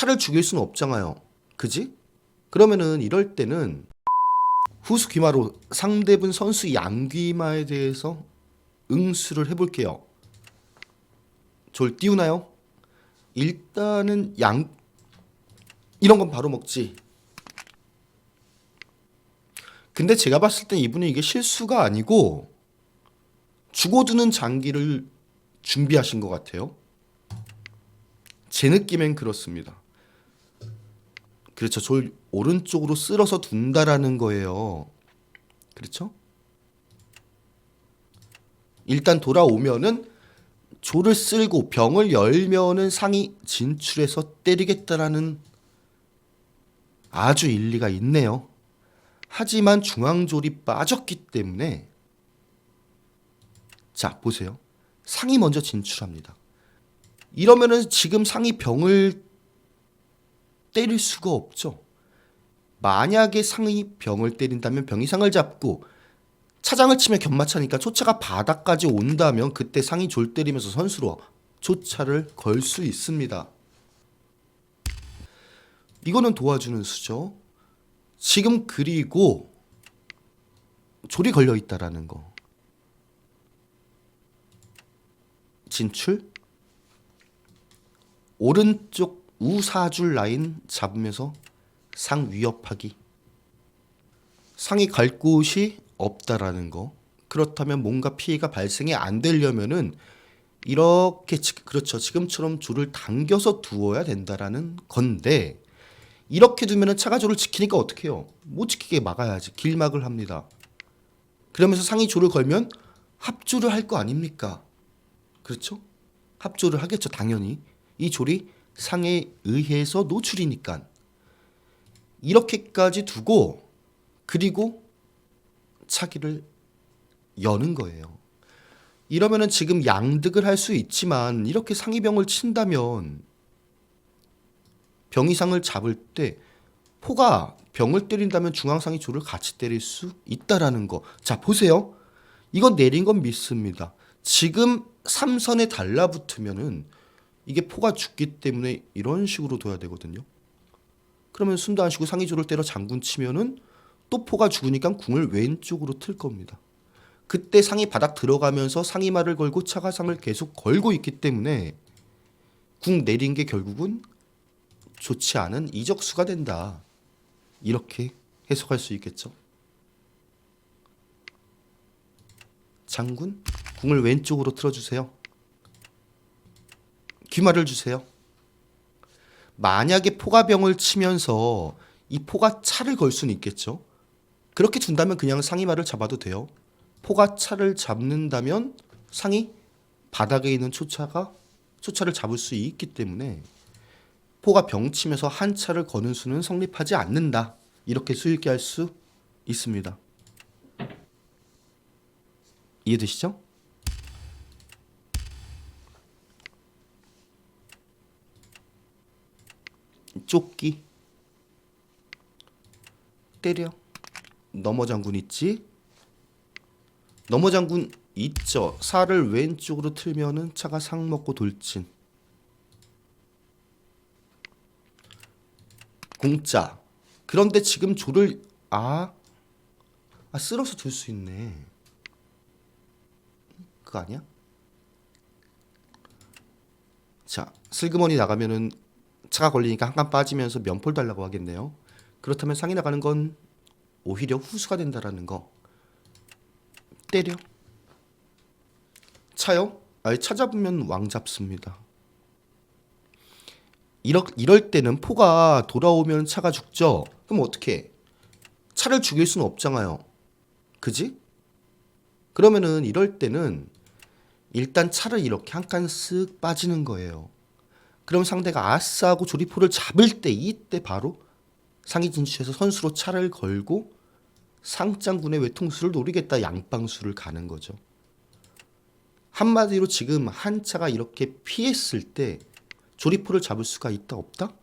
차를 죽일 수는 없잖아요. 그지? 그러면은 이럴 때는 후수 귀마로 상대분 선수 양귀마에 대해서 응수를 해볼게요. 졸 띄우나요? 일단은 양 이런 건 바로 먹지. 근데 제가 봤을 때 이분은 이게 실수가 아니고 죽어두는 장기를 준비하신 것 같아요. 제 느낌엔 그렇습니다. 그렇죠. 졸 오른쪽으로 쓸어서 둔다라는 거예요. 그렇죠? 일단 돌아오면은 조를 쓸고 병을 열면은 상이 진출해서 때리겠다라는 아주 일리가 있네요. 하지만 중앙졸이 빠졌기 때문에 자 보세요. 상이 먼저 진출합니다. 이러면은 지금 상이 병을 때릴 수가 없죠. 만약에 상이 병을 때린다면 병이 상을 잡고 차장을 치면 견마차니까 초차가 바닥까지 온다면 그때 상이 졸 때리면서 선수로 초차를 걸 수 있습니다. 이거는 도와주는 수죠. 지금 그리고 졸이 걸려 있다라는 거. 진출 오른쪽 우사줄 라인 잡으면서 상 위협하기. 상이 갈 곳이 없다라는 거. 그렇다면 뭔가 피해가 발생이 안 되려면은 이렇게 지- 그렇죠. 지금처럼 줄을 당겨서 두어야 된다라는 건데 이렇게 두면은 차가 줄을 지키니까 어떻게 해요? 못 지키게 막아야지. 길막을 합니다. 그러면서 상이 줄을 걸면 합줄을 할거 아닙니까? 그렇죠? 합조를 하겠죠, 당연히. 이 졸이 상에 의해서 노출이니까. 이렇게까지 두고 그리고 차기를 여는 거예요. 이러면은 지금 양득을 할 수 있지만 이렇게 상이병을 친다면 병이상을 잡을 때 포가 병을 때린다면 중앙상이 조를 같이 때릴 수 있다라는 거. 자, 보세요. 이거 내린 건 믿습니다. 지금 삼선에 달라붙으면은 이게 포가 죽기 때문에 이런 식으로 둬야 되거든요. 그러면 숨도 안 쉬고 상의조를 때려 장군 치면은 또 포가 죽으니까 궁을 왼쪽으로 틀 겁니다. 그때 상이 바닥 들어가면서 상의말을 걸고 차가상을 계속 걸고 있기 때문에 궁 내린 게 결국은 좋지 않은 이적수가 된다. 이렇게 해석할 수 있겠죠. 장군 궁을 왼쪽으로 틀어주세요. 귀마를 주세요. 만약에 포가병을 치면서 이 포가 차를 걸 수는 있겠죠. 그렇게 둔다면 그냥 상의말을 잡아도 돼요. 포가 차를 잡는다면 상이 바닥에 있는 초차가 초차를 잡을 수 있기 때문에 포가 병 치면서 한 차를 거는 수는 성립하지 않는다. 이렇게 수익게 할 수 있습니다. 이해되시죠? 쫓기 때려 넘어 장군 있지? 넘어 장군 있죠. 살을 왼쪽으로 틀면은 차가 상 먹고 돌진. 공짜. 그런데 지금 조를 아, 아 쓸어서 둘수 있네. 그거 아니야? 자, 슬그머니 나가면은 차가 걸리니까 한 칸 빠지면서 면폴 달라고 하겠네요. 그렇다면 상이 나가는 건 오히려 후수가 된다라는 거. 때려. 차요? 아예 찾아보면 왕 잡습니다. 이럴, 이럴 때는 포가 돌아오면 차가 죽죠. 그럼 어떻게? 해? 차를 죽일 수는 없잖아요. 그지? 그러면은 이럴 때는 일단 차를 이렇게 한 칸 쓱 빠지는 거예요. 그럼 상대가 아싸하고 조리포를 잡을 때 이때 바로 상위 진출해서 선수로 차를 걸고 상장군의 외통수를 노리겠다 양방수를 가는 거죠. 한마디로 지금 한 차가 이렇게 피했을 때 조리포를 잡을 수가 있다 없다?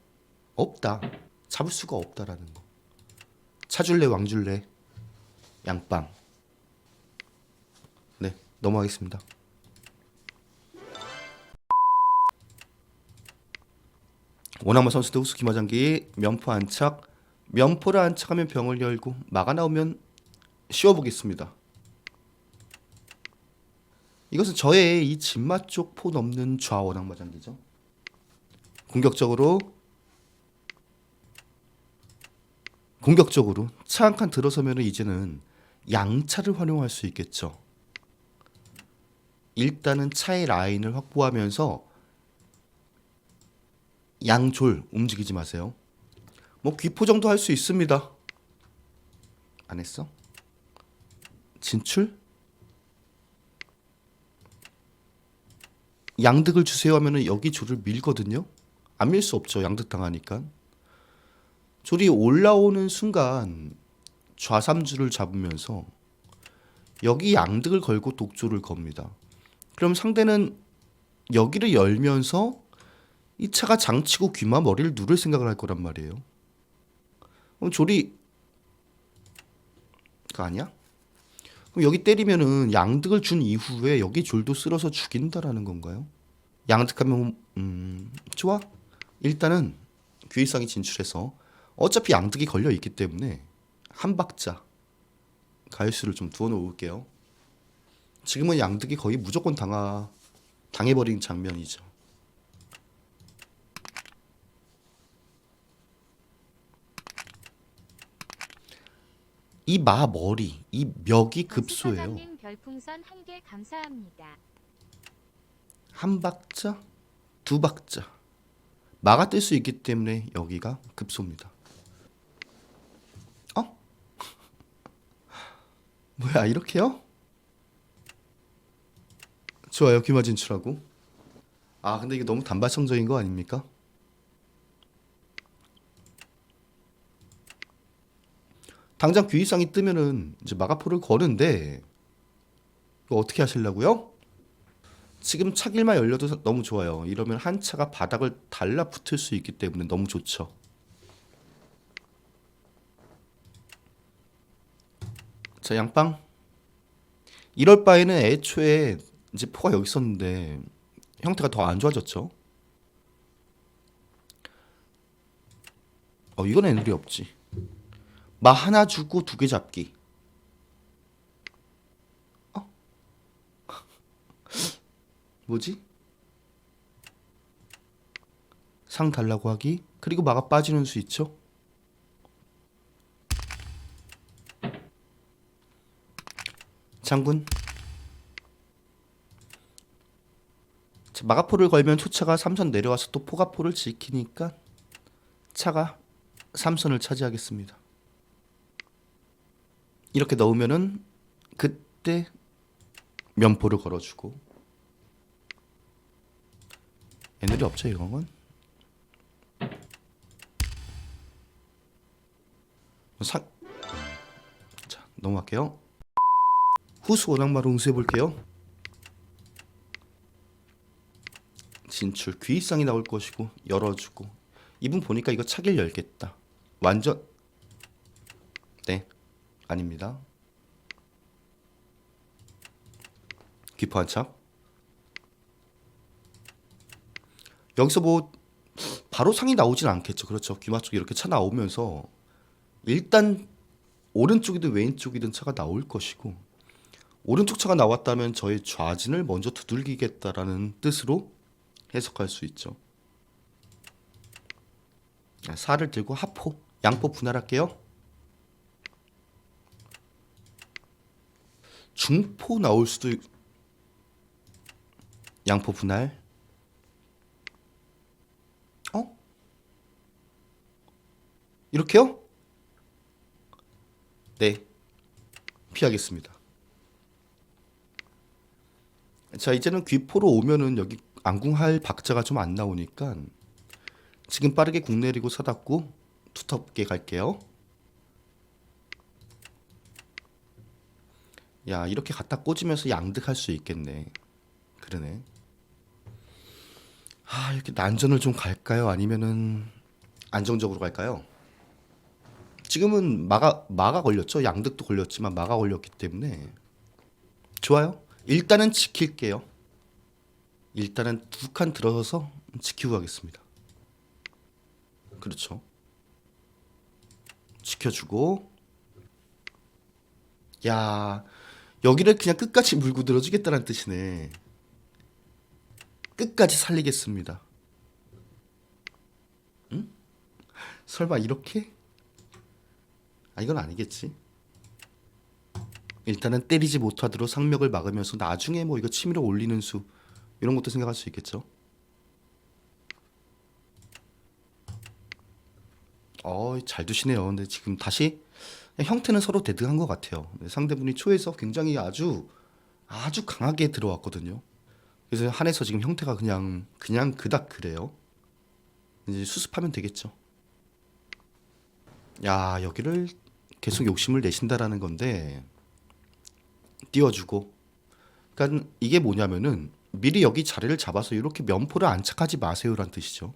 없다. 잡을 수가 없다라는 거. 차줄래 왕줄래 양빵. 네 넘어가겠습니다. 원악마 선수 대 후수 김화장기 면포 안착 면포를 안착하면 병을 열고 막아 나오면 씌워보겠습니다. 이것은 저의 이 진마 쪽 포 넘는 좌원악 마장기죠. 공격적으로 공격적으로 차 한 칸 들어서면 이제는 양차를 활용할 수 있겠죠. 일단은 차의 라인을 확보하면서 양졸 움직이지 마세요. 뭐 귀포 정도 할 수 있습니다. 안 했어? 진출? 양득을 주세요 하면은 여기 조를 밀거든요. 안 밀 수 없죠. 양득 당하니까. 조리 올라오는 순간 좌삼주를 잡으면서 여기 양득을 걸고 독조를 겁니다. 그럼 상대는 여기를 열면서 이 차가 장치고 귀마 머리를 누를 생각을 할 거란 말이에요. 그럼 조리 그 아니야? 그럼 여기 때리면은 양득을 준 이후에 여기 졸도 쓸어서 죽인다라는 건가요? 양득하면 음 좋아. 일단은 귀의상이 진출해서 어차피 양득이 걸려 있기 때문에 한 박자 가열수를 좀 두어 놓을게요. 지금은 양득이 거의 무조건 당하 당해버린 장면이죠. 이 마 머리, 이 멱이 급소예요. 사장님 별풍선 한 개 감사합니다. 한 박자, 두 박자. 마가 뜰 수 있기 때문에 여기가 급소입니다. 어? 뭐야 이렇게요? 좋아요 귀마 진출하고. 아 근데 이게 너무 단발성적인 거 아닙니까? 당장 귀의상이 뜨면은 이제 마가포를 거는데 이거 어떻게 하시려고요? 지금 차길만 열려도 너무 좋아요. 이러면 한 차가 바닥을 달라붙을 수 있기 때문에 너무 좋죠. 자, 양빵. 이럴 바에는 애초에 이제 포가 여기 있었는데 형태가 더 안 좋아졌죠. 어, 이건 애들이 없지. 마 하나 주고 두 개 잡기. 뭐지? 상 달라고 하기 그리고 마가 빠지는 수 있죠. 장군 자, 마가포를 걸면 초차가 삼선 내려와서 또 포가포를 지키니까 차가 삼선을 차지하겠습니다. 이렇게 넣으면은 그때 면포를 걸어주고. 애들이 없죠 이건 사... 자 넘어갈게요. 후수 원악마로 응수해 볼게요. 진출 귀이상이 나올 것이고 열어주고. 이분 보니까 이거 차길 열겠다. 완전 네 아닙니다 귀포 한착 여기서 뭐 바로 상이 나오진 않겠죠. 그렇죠. 귀마 쪽에 이렇게 차 나오면서 일단 오른쪽이든 왼쪽이든 차가 나올 것이고 오른쪽 차가 나왔다면 저의 좌진을 먼저 두들기겠다라는 뜻으로 해석할 수 있죠. 살을 들고 하포, 양포 분할할게요. 중포 나올 수도 있... 양포 분할. 어? 이렇게요? 네. 피하겠습니다. 자, 이제는 귀포로 오면은 여기 안궁할 박자가 좀 안 나오니까 지금 빠르게 국 내리고 서닫고 두텁게 갈게요. 야, 이렇게 갖다 꽂으면서 양득할 수 있겠네. 그러네. 아, 이렇게 난전을 좀 갈까요? 아니면은 안정적으로 갈까요? 지금은 마가 마가 걸렸죠. 양득도 걸렸지만 마가 걸렸기 때문에 좋아요. 일단은 지킬게요. 일단은 두 칸 들어서서 지키고 가겠습니다. 그렇죠. 지켜주고 야 여기를 그냥 끝까지 물고 들어주겠다는 뜻이네. 끝까지 살리겠습니다. 응? 설마 이렇게? 아 이건 아니겠지. 일단은 때리지 못하도록 상명을 막으면서 나중에 뭐 이거 치밀어 올리는 수 이런 것도 생각할 수 있겠죠. 어, 잘 두시네요. 근데 지금 다시 형태는 서로 대등한 것 같아요. 상대분이 초에서 굉장히 아주 아주 강하게 들어왔거든요. 그래서 한에서 지금 형태가 그냥 그냥 그닥 그래요. 이제 수습하면 되겠죠. 야 여기를 계속 욕심을 내신다라는 건데 띄워주고. 그러니까 이게 뭐냐면은 미리 여기 자리를 잡아서 이렇게 면포를 안착하지 마세요란 뜻이죠.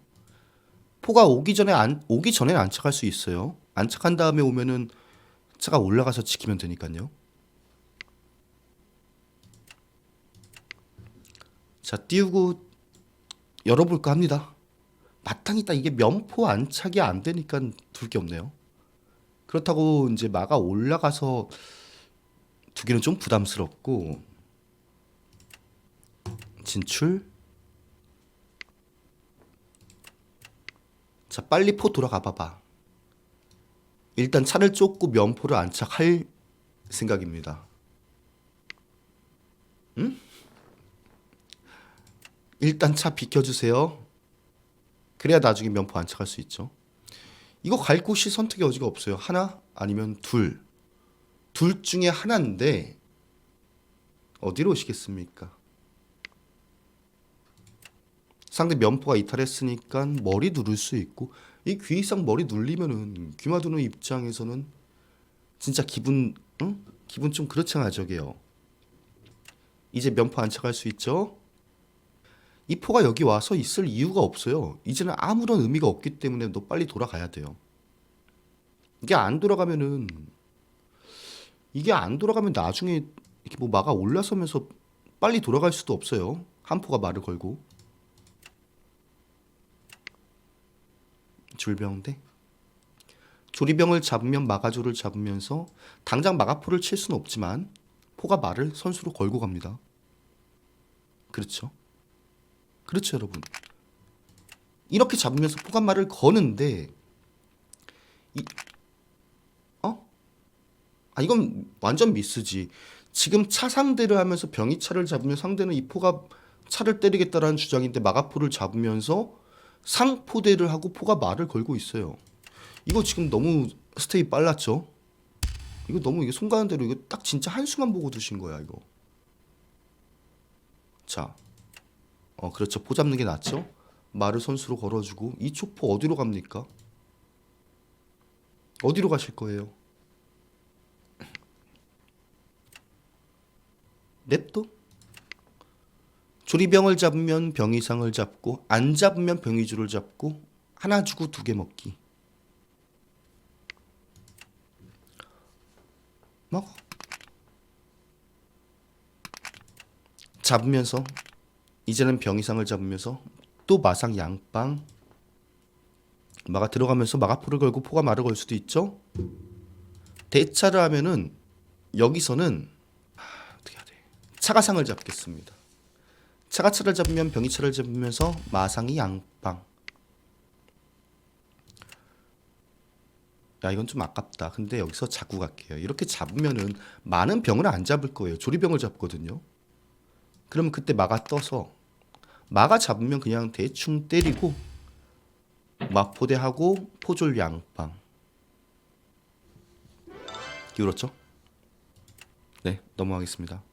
포가 오기 전에 안 오기 전에 안착할 수 있어요. 안착한 다음에 오면은 차가 올라가서 지키면 되니까요. 자 띄우고 열어볼까 합니다. 마땅히 딱 이게 면포 안착이 안 되니까 둘 게 없네요. 그렇다고 이제 마가 올라가서 두기는 좀 부담스럽고 진출 자 빨리 포 돌아가 봐봐 일단 차를 쫓고 면포를 안착할 생각입니다. 응? 일단 차 비켜주세요. 그래야 나중에 면포 안착할 수 있죠. 이거 갈 곳이 선택의 여지가 없어요. 하나 아니면 둘. 둘 중에 하나인데 어디로 오시겠습니까? 상대 면포가 이탈했으니까 머리 누를 수 있고 이 귀 이상 머리 눌리면은 귀마두는 입장에서는 진짜 기분 응? 기분 좀 그렇잖아 저게요. 이제 면포 안착할 수 있죠? 이 포가 여기 와서 있을 이유가 없어요. 이제는 아무런 의미가 없기 때문에 너 빨리 돌아가야 돼요. 이게 안 돌아가면은 이게 안 돌아가면 나중에 이렇게 뭐 마가 올라서면서 빨리 돌아갈 수도 없어요. 한 포가 말을 걸고. 줄병대. 조리병을 잡으면 마가조를 잡으면서 당장 마가포를 칠 수는 없지만 포가 말을 선수로 걸고 갑니다. 그렇죠. 그렇죠, 여러분. 이렇게 잡으면서 포가 말을 거는데 이 어? 아 이건 완전 미스지. 지금 차 상대를 하면서 병이 차를 잡으면 상대는 이 포가 차를 때리겠다라는 주장인데 마가포를 잡으면서 상포대를 하고 포가 말을 걸고 있어요. 이거 지금 너무 스테이 빨랐죠? 이거 너무 이게 손 가는 대로 이거 딱 진짜 한수만 보고 두신 거야 이거. 자, 어 그렇죠. 포 잡는 게 낫죠? 말을 선수로 걸어주고 이 초포 어디로 갑니까? 어디로 가실 거예요? 냅둬? 조리병을 잡으면 병이상을 잡고 안 잡으면 병이주를 잡고 하나 주고 두 개 먹기. 먹어. 잡으면서 이제는 병이상을 잡으면서 또 마상 양빵 마가 들어가면서 마가포를 걸고 포가 말을 걸 수도 있죠. 대차를 하면은 여기서는 하, 어떻게 해야 돼? 차가상을 잡겠습니다. 차가 차를 잡으면 병이 차를 잡으면서 마상이 양빵. 야 이건 좀 아깝다. 근데 여기서 자꾸 갈게요. 이렇게 잡으면은 많은 병을 안 잡을 거예요. 조리병을 잡거든요. 그러면 그때 마가 떠서 마가 잡으면 그냥 대충 때리고 마포대하고 포졸 양빵. 기울었죠? 네 넘어가겠습니다.